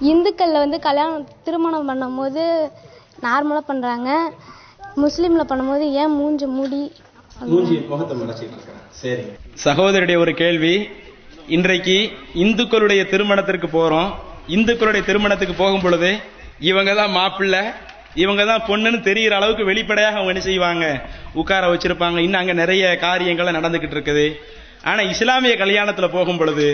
இந்துக்களில் வந்து கல்யாணம் திருமணம் பண்ணும்போது நார்மலாக பண்ணுறாங்க முஸ்லீமில் பண்ணும்போது ஏன் மூஞ்சி மூடி? மூஞ்சி முகத்தை மறைச்சிட்டு இருக்கிறேன் சரி சகோதரருடைய ஒரு கேள்வி. இன்றைக்கு இந்துக்களுடைய திருமணத்திற்கு போறோம். இந்துக்களுடைய திருமணத்துக்கு போகும் பொழுது இவங்க தான் மாப்பிள்ளை இவங்க தான் பொண்ணுன்னு தெரிகிற அளவுக்கு வெளிப்படையாக அவங்க என்ன செய்வாங்க? உட்கார வச்சிருப்பாங்க. இன்னும் அங்க நிறைய காரியங்கள் நடந்துகிட்டு இருக்குது. ஆனா இஸ்லாமிய கல்யாணத்துல போகும் பொழுது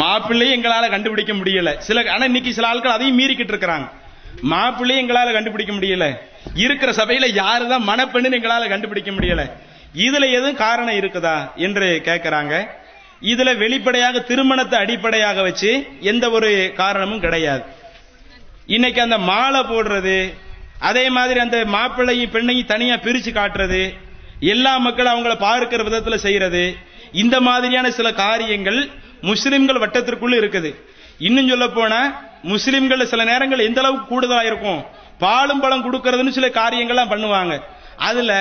மாப்பிள்ளையும் எங்களால கண்டுபிடிக்க முடியல. சில ஆனா இன்னைக்கு சில ஆட்கள் அதையும் மீறிக்கிட்டு இருக்கிறாங்க. மாப்பிள்ளையும் எங்களால கண்டுபிடிக்க முடியல. இருக்கிற சபையில யாருதான் மணப்பெண்ணுன்னு எங்களால கண்டுபிடிக்க முடியல. இதுல எதுவும் காரணம் இருக்குதா என்று கேட்கிறாங்க இதுல வெளிப்படையாக திருமணத்தை அடிப்படையாக வச்சு எந்த ஒரு காரணமும் கிடையாது. இன்னைக்கு அந்த மாலை போடுறது அதே மாதிரி அந்த மாப்பிள்ளையும் பெண்ணையும் தனியா பிரிச்சு காட்டுறது எல்லா மக்களும் அவங்கள பார்க்கிற விதத்துல செய்யறது இந்த மாதிரியான சில காரியங்கள் முஸ்லிம்கள் வட்டத்திற்குள்ள இருக்குது. இன்னும் சொல்ல போனா முஸ்லிம்கள் சில நேரங்கள் எந்த அளவுக்கு கூடுதலா இருக்கும்? பாலும் பழம் கொடுக்கறதுன்னு சில காரியங்கள்லாம் பண்ணுவாங்க. அதுல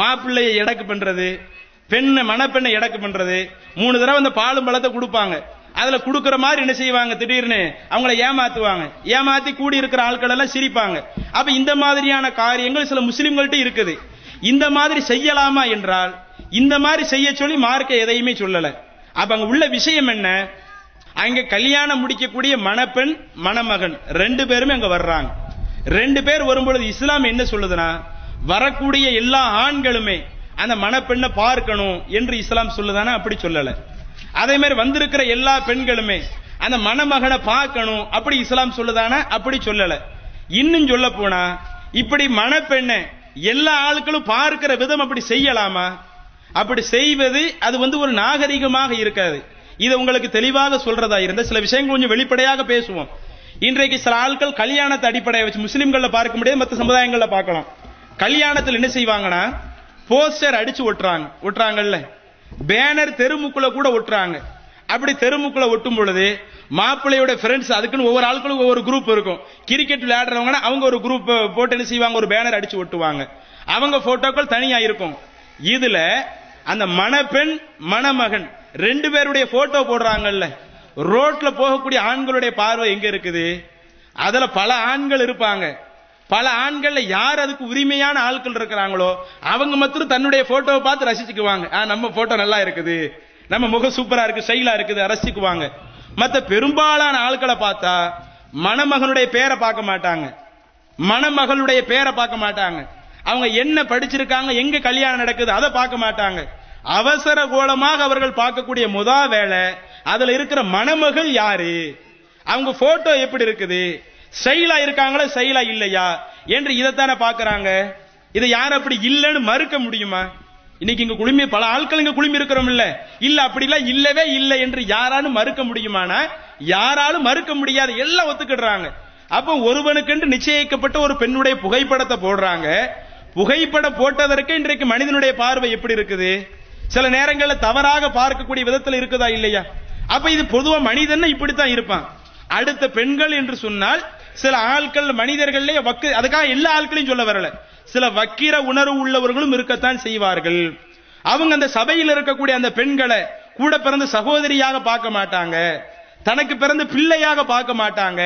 மாப்பிள்ளையை எடக்கு பண்றது பெண்ணை மணப்பெண்ணை எடக்கு பண்றது மூணு தடவை அந்த பாலும் பழத்தை கொடுப்பாங்க. அதுல குடுக்கற மாதிரி என்ன செய்வாங்க? திடீர்னு அவங்கள ஏமாத்துவாங்க. ஏமாத்தி கூடி இருக்கிற ஆட்கள் எல்லாம் சிரிப்பாங்க. அப்ப இந்த மாதிரியான காரியங்கள் சில முஸ்லிம்கள்ட்ட இருக்குது. இந்த மாதிரி செய்யலாமா என்றால் இந்த மாதிரி செய்ய சொல்லி மார்க்க எதையுமே சொல்லல. அப்ப அங்க உள்ள விஷயம் என்ன? அங்க கல்யாணம் முடிக்கக்கூடிய மணப்பெண் மணமகன். ரெண்டு பேருமே அங்க வர்றாங்க. ரெண்டு பேர் வரும்பொழுது இஸ்லாம் என்ன சொல்லுதுன்னா வரக்கூடிய எல்லா ஆண்களுமே அந்த மணப்பெண்ணை பார்க்கணும் என்று இஸ்லாம் சொல்லுதானா? அப்படி சொல்லல. அதே மாதிரி வந்திருக்கிற எல்லா பெண்களுமே அந்த மணமகனை பார்க்கணும் அப்படி இஸ்லாம் சொல்லுதானா? அப்படி சொல்லல. இன்னும் சொல்ல போனா இப்படி மணப்பெண்ணை எல்லா ஆட்களும் பார்க்கிற விதம் அப்படி செய்யலாமா? அப்படி செய்வது அது வந்து ஒரு நாகரிகமாக இருக்காது. இது உங்களுக்கு தெளிவாக சொல்றதா இருந்த சில விஷயங்கள் கொஞ்சம் வெளிப்படையாக பேசுவோம். இன்றைக்கு சில ஆட்கள் கல்யாணத்தை அடிப்படையை வச்சு முஸ்லீம்களில் பார்க்க முடியாது மற்ற சமுதாயங்களில் பார்க்கலாம். கல்யாணத்தில் என்ன செய்வாங்கன்னா போஸ்டர் அடிச்சு ஒட்டுறாங்க. ஒட்டுறாங்கல்ல? பேனர் தெருமுக்குள்ள கூட ஒட்டுறாங்க. அப்படி தெருமுக்குள்ள ஒட்டும் பொழுது மாப்பிள்ளையோட ஃப்ரெண்ட்ஸ் அதுக்குன்னு ஒவ்வொரு ஆட்களும் ஒவ்வொரு குரூப் இருக்கும். கிரிக்கெட் விளையாடுறவங்கன்னா அவங்க ஒரு குரூப் போட்டு என்ன செய்வாங்க? ஒரு பேனர் அடிச்சு ஒட்டுவாங்க. அவங்க போட்டோக்கள் தனியா இருக்கும். இதுல அந்த மணப்பெண் மணமகன் ரெண்டு பேருடைய போட்டோ போடுறாங்கல்ல. ரோட்ல போகக்கூடிய ஆண்களுடைய பார்வை எங்க இருக்குது? அதுல பல ஆண்கள் இருப்பாங்க. பல ஆண்கள்ல யார் அதுக்கு உரிமையான ஆட்கள் இருக்கிறாங்களோ அவங்க மாத்திரம் தன்னுடைய போட்டோவை பார்த்து ரசிச்சுக்குவாங்க. நம்ம போட்டோ நல்லா இருக்குது. நம்ம முகம் சூப்பரா இருக்கு ஸ்டைலா இருக்குது ரசிக்குவாங்க மற்ற பெரும்பாலான ஆட்களை பார்த்தா மணமகனுடைய பேரை பார்க்க மாட்டாங்க. மணமகளுடைய பேரை பார்க்க மாட்டாங்க. அவங்க என்ன படிச்சிருக்காங்க எங்க கல்யாணம் நடக்குது அதை பார்க்க மாட்டாங்க. அவசர கோலமாக அவர்கள் பார்க்கக்கூடிய முதா வேலை அதுல இருக்கிற மணமகள் யாரு? அவங்க போட்டோ எப்படி இருக்குது? செயலா இருக்காங்களா செயலா இல்லையா? என்று இதைத்தானே பாக்குறாங்க இதை யார் அப்படி இல்லைன்னு மறுக்க முடியுமா? இன்னைக்கு இங்க குழுமி பல ஆட்கள் இங்க குழுமி இருக்கிறோம் இல்ல இல்ல அப்படிலாம் இல்லவே இல்லை என்று யாராலும் மறுக்க முடியுமானா? யாராலும் மறுக்க முடியாது. எல்லாம் ஒத்துக்கிடுறாங்க. அப்ப ஒருவனுக்கென்று நிச்சயிக்கப்பட்ட ஒரு பெண்ணுடைய புகைப்படத்தை போடுறாங்க. புகைப்படம் போட்டதற்கு இன்றைக்கு மனிதனுடைய பார்வை எப்படி இருக்குது? சில நேரங்களில் தவறாக பார்க்கக்கூடிய விதத்தில் இருக்குதா இல்லையா? அப்ப இது பொதுவா மனிதன் இப்படித்தான் இருப்பான். அடுத்த பெண்கள் என்று சொன்னால் சில ஆட்கள் மனிதர்களே வக்கு அதுக்காக எல்லா ஆட்களையும் சொல்ல வரல. சில வக்கீர உணர்வு உள்ளவர்களும் இருக்கத்தான் செய்வார்கள். அவங்க அந்த சபையில் இருக்கக்கூடிய அந்த பெண்களை கூட பிறந்த சகோதரியாக பார்க்க மாட்டாங்க. தனக்கு பிறந்த பிள்ளையாக பார்க்க மாட்டாங்க.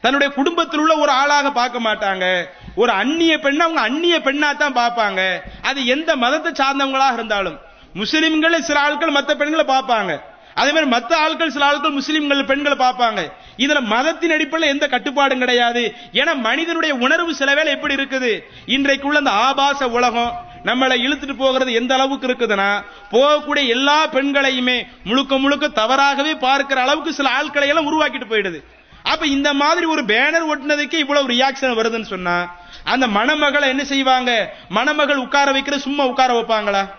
தன்னுடைய குடும்பத்தில் உள்ள ஒரு ஆளாக பார்க்க மாட்டாங்க. ஒரு அந்நிய பெண்ணை அவங்க அந்நிய பெண்ணா தான் பார்ப்பாங்க. அது எந்த மதத்தை சார்ந்தவங்களாக இருந்தாலும். முஸ்லிம்களை சில ஆட்கள் மற்ற பெண்களை பார்ப்பாங்க. அதே மாதிரி மற்ற ஆட்கள் சில ஆட்கள் முஸ்லிம்கள் பெண்களை பார்ப்பாங்க. இதுல மதத்தின் அடிப்படையில் எந்த கட்டுப்பாடும் கிடையாது. ஏன்னா மனிதனுடைய உணர்வு சில வேலை எப்படி இருக்குது? இன்றைக்குள்ள அந்த ஆபாச உலகம் நம்மளை இழுத்துட்டு போகிறது எந்த அளவுக்கு இருக்குதுன்னா போகக்கூடிய எல்லா பெண்களையுமே முழுக்க முழுக்க தவறாகவே பார்க்கிற அளவுக்கு சில ஆட்களை எல்லாம் உருவாக்கிட்டு போயிடுது. அப்ப இந்த மாதிரி ஒரு பேனர் ஒட்டினதுக்கு இவ்வளவு ரியாக்ஷன் வருதுன்னு சொன்னா அந்த மணமகளை என்ன செய்வாங்க? மணமகள் உட்கார வைக்கிற சும்மா உட்கார வைப்பாங்களா?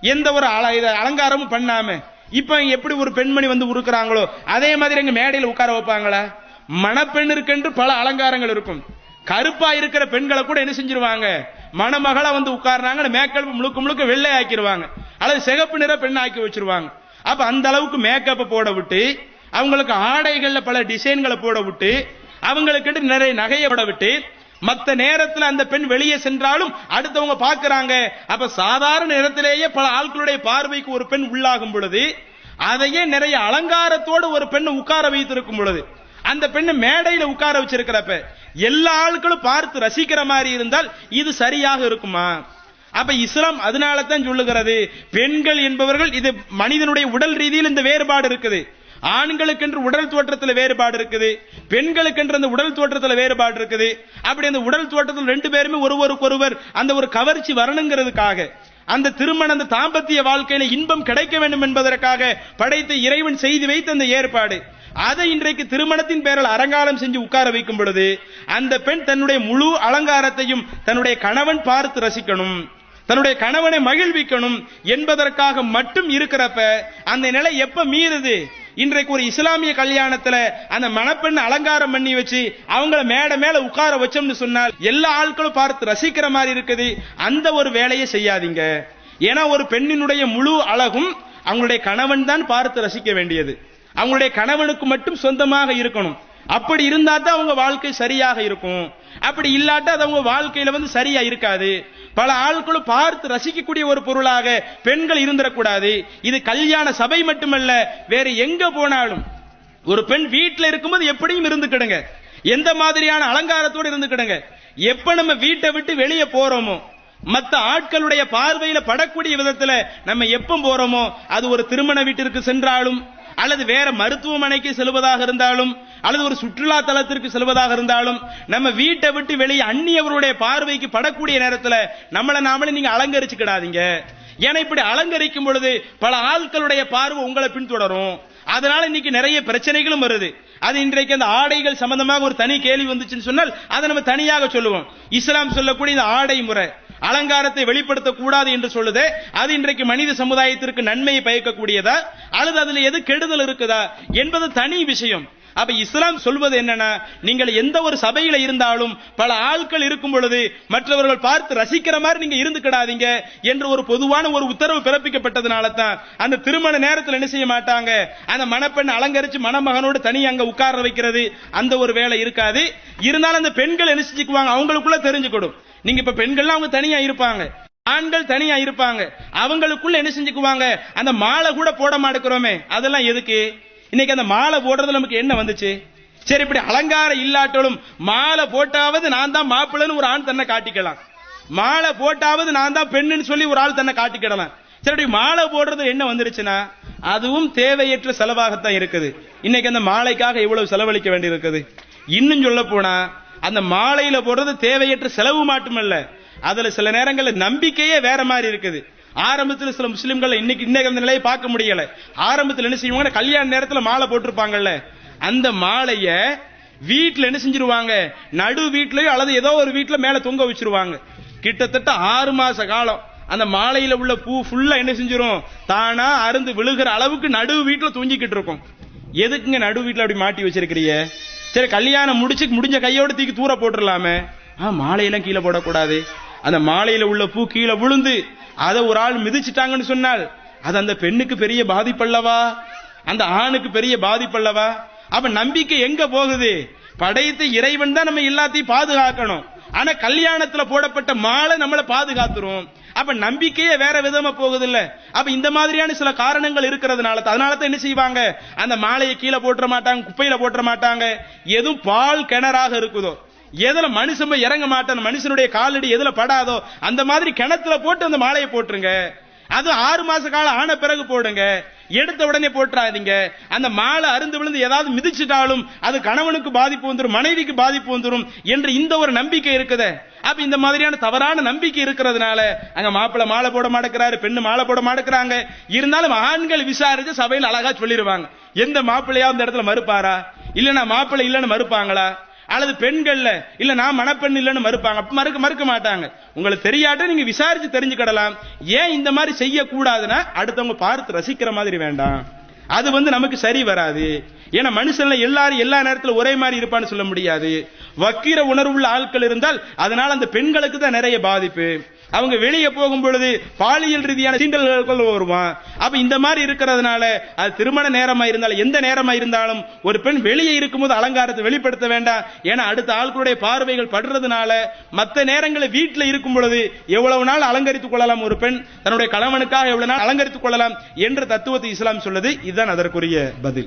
எந்த ஒரு அல- அலங்காரமும் பண்ணாம இப்ப எப்படி ஒரு பெண்மணி வந்து உருக்குறாங்களோ அதே மாதிரி எங்க மேடையில் உட்கார வைப்பாங்களா? மணப்பெண்ணிற்கென்று பல அலங்காரங்கள் இருக்கும். கருப்பா இருக்கிற பெண்களை கூட என்ன செஞ்சிருவாங்க? மணமகளா வந்து உட்கார்றாங்க மேக்கப் முழுக்க முழுக்க வெள்ளை ஆக்கிடுவாங்க அல்லது சிகப்பு நிற பெண் ஆக்கி வச்சிருவாங்க. அப்ப அந்த அளவுக்கு மேக்கப்பை போட விட்டு அவங்களுக்கு ஆடைகள்ல பல டிசைன்களை போட விட்டு அவங்களுக்கு நிறைய நகையை போட விட்டு மற்ற நேரத்தில் அந்த பெண் வெளியே சென்றாலும் அடுத்தவங்க பார்க்கிறாங்க. அப்ப சாதாரண நேரத்திலேயே பல ஆட்களுடைய பார்வைக்கு ஒரு பெண் உள்ளாகும் பொழுது அதையே நிறைய அலங்காரத்தோடு ஒரு பெண்ணை உட்கார வைத்திருக்கும் பொழுது அந்த பெண்ணை மேடையில உட்கார வச்சிருக்கிறப்ப எல்லா ஆட்களும் பார்த்து ரசிக்கிற மாதிரி இருந்தால் இது சரியாக இருக்குமா? அப்ப இஸ்லாம் அதனால தான் சொல்லுகிறது பெண்கள் என்பவர்கள் இது மனிதனுடைய உடல் ரீதியில் இந்த வேறுபாடு இருக்குது. ஆண்களுக்கென்று உடல் தோற்றத்தில் வேறுபாடு இருக்குது பெண்களுக்கென்று அந்த உடல் தோற்றத்தில் வேறுபாடு இருக்குது. அப்படி அந்த உடல் தோற்றத்தில் ரெண்டு பேருமே ஒருவருக்கொருவர் அந்த ஒரு கவர்ச்சி வரணுங்கிறதுக்காக அந்த திருமண அந்த தாம்பத்திய வாழ்க்கையில இன்பம் கிடைக்க வேண்டும் என்பதற்காக படைத்த இறைவன் செய்து வைத்த அந்த ஏற்பாடு. அதை இன்றைக்கு திருமணத்தின் பேரில் அலங்காரம் செஞ்சு உட்கார வைக்கும் பொழுது அந்த பெண் தன்னுடைய முழு அலங்காரத்தையும் தன்னுடைய கணவன் பார்த்து ரசிக்கணும் தன்னுடைய கணவனை மகிழ்விக்கணும் என்பதற்காக மட்டும் இருக்கிறப்ப அந்த நிலை எப்ப மீறுது? இன்றைக்கு ஒரு இஸ்லாமிய கல்யாணத்துல அந்த மணப்பெண் அலங்காரம் பண்ணி வச்சு அவங்கள மேட மேல உட்கார வச்சோம்னு சொன்னால் எல்லா ஆட்களும் பார்த்து ரசிக்கிற மாதிரி இருக்குது. அந்த ஒரு வேலையை செய்யாதீங்க. ஏன்னா ஒரு பெண்ணினுடைய முழு அழகும் அவங்களுடைய கணவன் தான் பார்த்து ரசிக்க வேண்டியது. அவங்களுடைய கணவனுக்கு மட்டும் சொந்தமாக இருக்கணும். அப்படி இருந்தா தான் அவங்க வாழ்க்கை சரியாக இருக்கும். அப்படி இல்லாட்டா அது அவங்க வாழ்க்கையில வந்து சரியா இருக்காது. பல ஆட்களும் பார்த்து ரசிக்கக்கூடிய ஒரு பொருளாக பெண்கள் இருந்துடக்கூடாது. இது கல்யாண சபை மட்டுமல்ல வேற எங்க போனாலும். ஒரு பெண் வீட்டில் இருக்கும்போது எப்படியும் இருந்துக்கிடுங்க. எந்த மாதிரியான அலங்காரத்தோடு இருந்துக்கிடுங்க. எப்ப நம்ம வீட்டை விட்டு வெளியே போறோமோ மத்த ஆட்களுடைய பார்வையில படக்கூடிய விதத்துல நம்ம எப்ப போறோமோ அது ஒரு திருமண வீட்டிற்கு சென்றாலும் அல்லது வேற மருத்துவமனைக்கு செல்வதாக இருந்தாலும் அல்லது ஒரு சுற்றுலா தலத்திற்கு செல்வதாக இருந்தாலும் நம்ம வீட்டை விட்டு வெளியே அந்நியவருடைய பார்வைக்கு படக்கூடிய நேரத்துல நம்மளை நாமளே நீங்க அலங்கரிச்சுக்கிடாதீங்க. ஏன்னா இப்படி அலங்கரிக்கும் பொழுது பல ஆட்களுடைய பார்வை உங்களை பின்தொடரும். அதனால இன்னைக்கு நிறைய பிரச்சனைகளும் வருது. அது இன்றைக்கு அந்த ஆடைகள் சம்பந்தமாக ஒரு தனி கேள்வி வந்துச்சுன்னு சொன்னால் அதை நம்ம தனியாக சொல்லுவோம். இஸ்லாம் சொல்லக்கூடிய இந்த ஆடை முறை. அலங்காரத்தை வெளிப்படுத்த கூடாது என்று சொல்லுது அது இன்றைக்கு மனித சமுதாயத்திற்கு நன்மையை பயக்கக்கூடியதா? அல்லது அதுல எது கெடுதல் இருக்குதா? என்பது தனி விஷயம். அப்ப இஸ்லாம் சொல்வது என்னன்னா நீங்கள் எந்த ஒரு சபையில இருந்தாலும் பல ஆட்கள் இருக்கும் பொழுது மற்றவர்கள் பார்த்து ரசிக்கிற மாதிரி நீங்க இருந்துக்கிடாதீங்க என்று ஒரு பொதுவான ஒரு உத்தரவு பிறப்பிக்கப்பட்டதுனால தான் அந்த திருமண நேரத்தில் என்ன செய்ய மாட்டாங்க? அந்த மணப்பெண் அலங்கரிச்சு மணமகனோடு தனி அங்க உட்கார வைக்கிறது அந்த ஒரு வேலை இருக்காது. இருந்தாலும் அந்த பெண்கள் என்ன செஞ்சுக்குவாங்க? அவங்களுக்குள்ள தெரிஞ்சுக்கணும் நீங்க இப்ப பெண்கள்லாம் அவங்க தனியா இருப்பாங்க. ஆண்கள் தனியா இருப்பாங்க. அவங்களுக்குள்ள என்ன செஞ்சுக்குவாங்க? அந்த மாலை கூட போட மாட்டேக்கிறோமே அதெல்லாம் எதுக்கு? இன்னைக்கு அந்த மாலை போடுறது நமக்கு என்ன வந்துச்சு? சரி இப்படி அலங்காரம் இல்லாட்டாலும் மாலை போட்டாவது நான் தான் மாப்பிள்ளைன்னு ஒரு ஆண் தன்னை காட்டிக்கலாம். மாலை போட்டாவது நான் தான் பெண்ணுன்னு சொல்லி ஒரு ஆள் தன்னை காட்டிக்கிடலாம். சரி இப்படி மாலை போடுறது என்ன வந்துருச்சுன்னா அதுவும் தேவையற்ற செலவாகத்தான் இருக்குது. இன்னைக்கு அந்த மாலைக்காக இவ்வளவு செலவழிக்க வேண்டி இருக்குது இன்னும் சொல்ல போனா அந்த மாலையில போடுறது தேவையற்ற செலவு மட்டுமல்ல. அதுல சில நேரங்களில் நம்பிக்கையே வேற மாதிரி இருக்குது. ஆரம்பத்தில் சில முஸ்லிம்கள் இன்னைக்கு இன்னைக்கு அந்த நிலையை பார்க்க முடியல. ஆரம்பத்தில் என்ன செய்வாங்க கல்யாண நேரத்தில் மாலை போட்டிருப்பாங்கல்ல அந்த மாலைய வீட்டில் என்ன செஞ்சிருவாங்க? நடு வீட்லயோ அல்லது ஏதோ ஒரு வீட்டில் மேல தொங்க வச்சிருவாங்க. கிட்டத்தட்ட ஆறு மாச காலம் அந்த மாலையில உள்ள பூ ஃபுல்லா என்ன செஞ்சிரும்? தானா அருந்து விழுகிற அளவுக்கு நடு வீட்டில் தூங்கிக்கிட்டு இருக்கும். எதுக்குங்க நடு வீட்டில் அப்படி மாட்டி வச்சிருக்கிறிய சரி கல்யாணம் முடிச்சு முடிஞ்ச கையோட தூக்கி தூர போட்டுடலாமே ஆ மாலையெல்லாம் கீழே போடக்கூடாது. அந்த மாலையில உள்ள பூ கீழே விழுந்து அதை ஒரு ஆள் மிதிச்சிட்டாங்கன்னு சொன்னால் அது அந்த பெண்ணுக்கு பெரிய பாதிப்பல்லவா அந்த ஆணுக்கு பெரிய பாதிப்பல்லவா அப்ப நம்பிக்கை எங்க போகுது? படைத்த இறைவன் தான் நம்ம எல்லாத்தையும் பாதுகாக்கணும். ஆனா கல்யாணத்துல போடப்பட்ட மாலை நம்மளை பாதுகாத்துரும். அப்ப நம்பிக்கையே வேற விதமா போகுது இல்ல அப்ப இந்த மாதிரியான சில காரணங்கள் இருக்கிறதுனால அதனால தான் என்ன செய்வாங்க? அந்த மாலையை கீழே போட்டுற மாட்டாங்க குப்பையில போட்டுற மாட்டாங்க. எதுவும் பால் கிணறாக இருக்குதோ. எதுல மனுஷன் போய் இறங்க மாட்டான் மனுஷனுடைய காலடி எதுல படாதோ அந்த மாதிரி கிணத்துல போட்டு அந்த மாலையை போட்டுருங்க. அது ஆறு மாச காலம் ஆன பிறகு போடுங்க. எடுத்த உடனே போட்டுறாதீங்க. அந்த மாலை அருந்து விழுந்து ஏதாவது மிதிச்சிட்டாலும் அது கணவனுக்கு பாதிப்பு வந்துடும் மனைவிக்கு பாதிப்பு வந்துடும் என்று இந்த ஒரு நம்பிக்கை இருக்குதே. அப்ப இந்த மாதிரியான தவறான நம்பிக்கை இருக்கிறதுனால அங்க மாப்பிள்ள மாலை போட மாட்டேங்கிறாரு பெண்ணு மாலை போட மாட்டேங்கிறாங்க. இருந்தாலும் ஆண்கள் விசாரிச்சு சபையில் அழகா சொல்லிடுவாங்க எந்த மாப்பிள்ளையா அந்த இடத்துல மறுப்பாரா? இல்லைன்னா மாப்பிள்ளை இல்லைன்னு மறுப்பாங்களா? அல்லது பெண்கள்ல இல்ல நான் மணப்பெண் இல்லைன்னு மறுப்பாங்க. மறுக்க மறுக்க மாட்டாங்க. உங்களுக்கு தெரியாட்ட நீங்க விசாரிச்சு தெரிஞ்சுக்கிடலாம். ஏன் இந்த மாதிரி செய்யக்கூடாதுன்னா அடுத்தவங்க பார்த்து ரசிக்கிற மாதிரி வேண்டாம். அது வந்து நமக்கு சரி வராது. ஏன்னா மனுஷன்ல எல்லாரும் எல்லா நேரத்தில் ஒரே மாதிரி இருப்பான்னு சொல்ல முடியாது. வக்கீர உணர்வுள்ள ஆட்கள் இருந்தால் அதனால அந்த பெண்களுக்கு தான் நிறைய பாதிப்பு. அவங்க வெளியே போகும் பொழுது பாலியல் ரீதியான சீண்டல்கள் வருவான். அப்ப இந்த மாதிரி இருக்கிறதுனால அது திருமண நேரமா இருந்தாலும் எந்த நேரமா இருந்தாலும் ஒரு பெண் வெளியே இருக்கும்போது அலங்காரத்தை வெளிப்படுத்த வேண்டாம். ஏன்னா அடுத்த ஆட்களுடைய பார்வைகள் படுறதுனால மற்ற நேரங்களில் வீட்டில் இருக்கும் பொழுது எவ்வளவு நாள் அலங்கரித்துக் கொள்ளலாம் ஒரு பெண்? தன்னுடைய கணவனுக்காக எவ்வளவு நாள் அலங்கரித்துக் கொள்ளலாம்? என்ற தத்துவத்தை இஸ்லாம் சொல்லுது. இதுதான் அதற்குரிய பதில்.